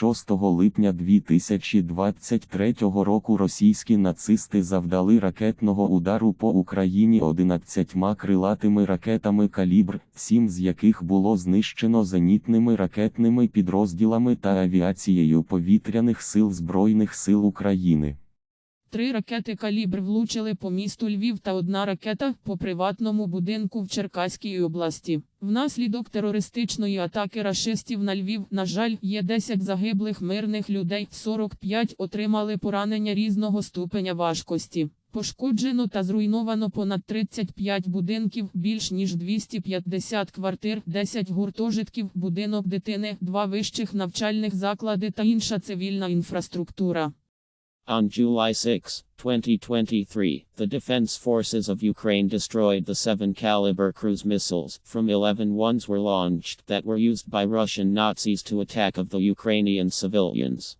6 липня 2023 року російські нацисти завдали ракетного удару по Україні 11 крилатими ракетами калібр, 7 з яких було знищено зенітними ракетними підрозділами та авіацією повітряних сил Збройних сил України. Три ракети калібр влучили по місту Львів та одна ракета по приватному будинку в Черкаській області. Внаслідок терористичної атаки рашистів на Львів, на жаль, є 10 загиблих мирних людей, 45 отримали поранення різного ступеня важкості. Пошкоджено та зруйновано понад 35 будинків, більш ніж 250 квартир, 10 гуртожитків, будинок дитини, два вищих навчальних заклади та інша цивільна інфраструктура. On July 6, 2023, the defense forces of Ukraine destroyed the 7 caliber cruise missiles. From 11 ones were launched that were used by Russian Nazis to attack of the Ukrainian civilians.